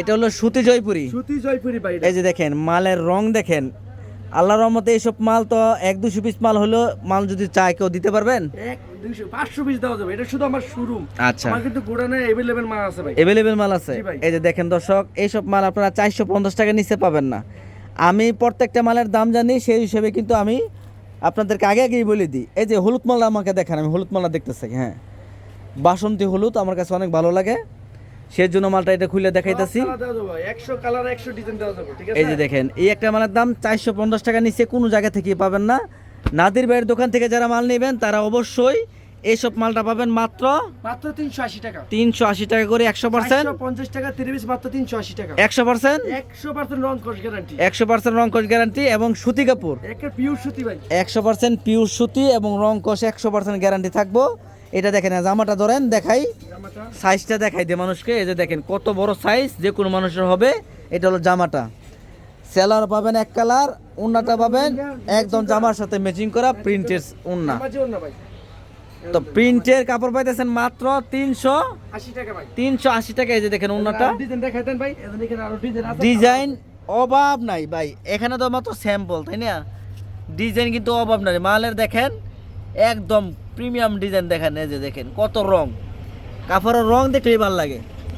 এটা হলো সুতি জয়পুরি। সুতি জয়পুরি ভাই এই যে দেখেন মালের রং দেখেন। আল্লাহর রহমতে এইসব মাল তো এক দুশো পিস মাল হলো মাল যদি চায় কেউ দিতে পারবেন? এক দুইশো পাঁচশো পিস দেওয়া যাবে। এটা শুধু আমার শোরুম আচ্ছা। আমার কিন্তু গোডাউনে অ্যাভেলেবেল মাল আছে ভাই। এভেলেবেল মাল আছে। এই যে দেখেন দর্শক এইসব মাল আপনারা চারশো পঞ্চাশ টাকা নিচে পাবেন না। আমি প্রত্যেকটা মালের দাম জানি সেই হিসেবে কিন্তু আমি আপনাদেরকে আগে আগেই বলে দিই। এই যে হলুদ মালা আমাকে দেখেন আমি হলুদ মালা দেখতেছি হ্যাঁ। বাসন্তী হলুদ আমার কাছে অনেক ভালো লাগে। সেই জন্য মালটা এটা খুলে দেখাইতেছি। এই যে দেখেন এই একটা মালের দাম চারশো পঞ্চাশ টাকা নিচে কোনো জায়গা থেকে পাবেন না। নাদির ভাইয়ের দোকান থেকে যারা মাল নেবেন তারা অবশ্যই এইসব মালটা পাবেন মাত্র মাত্র তিনশো আশি টাকা। তিনশো আশি টাকা করে একশো পার্সেন্ট। পঞ্চাশ টাকা তিরিশ মাত্র তিনশো আশি টাকা। একশো পার্সেন্ট? একশো পার্সেন্ট রং কোর্স গ্যারান্টি একশো পার্সেন্ট রং কোচ গ্যারান্টি এবং সুতি কাপড়। একের পিওর সুতি ভাই। একশো পার্সেন্ট পিওর সুতি এবং রং কোষ একশো পার্সেন্ট গ্যারান্টি থাকব। এটা দেখেন জামাটা ধরেন দেখাই। সাইজটা দেখাই দিয়ে মানুষকে এই যে দেখেন কত বড় সাইজ যে কোনো মানুষের হবে এটা হলো জামাটা। সেলার পাবেন এক কালার উন্নাটা পাবেন একদম জামার সাথে ম্যাচিং করা প্রিন্টের উন্না। তো প্রিন্টের কাপড় পাইতেছেন মাত্র তিনশো আশি টাকা ভাই। তিনশো আশি টাকা এই যে দেখেন উন্নাটা। ডিজাইন অভাব নাই ভাই এখানে তো মাত্র স্যাম্পল তাই না? ডিজাইন কিন্তু অভাব নাই মালের দেখেন একদম প্রিমিয়াম ডিজাইন দেখেন এই যে দেখেন কত রং। কাপড়ের রং দেখলেই ভালো লাগে।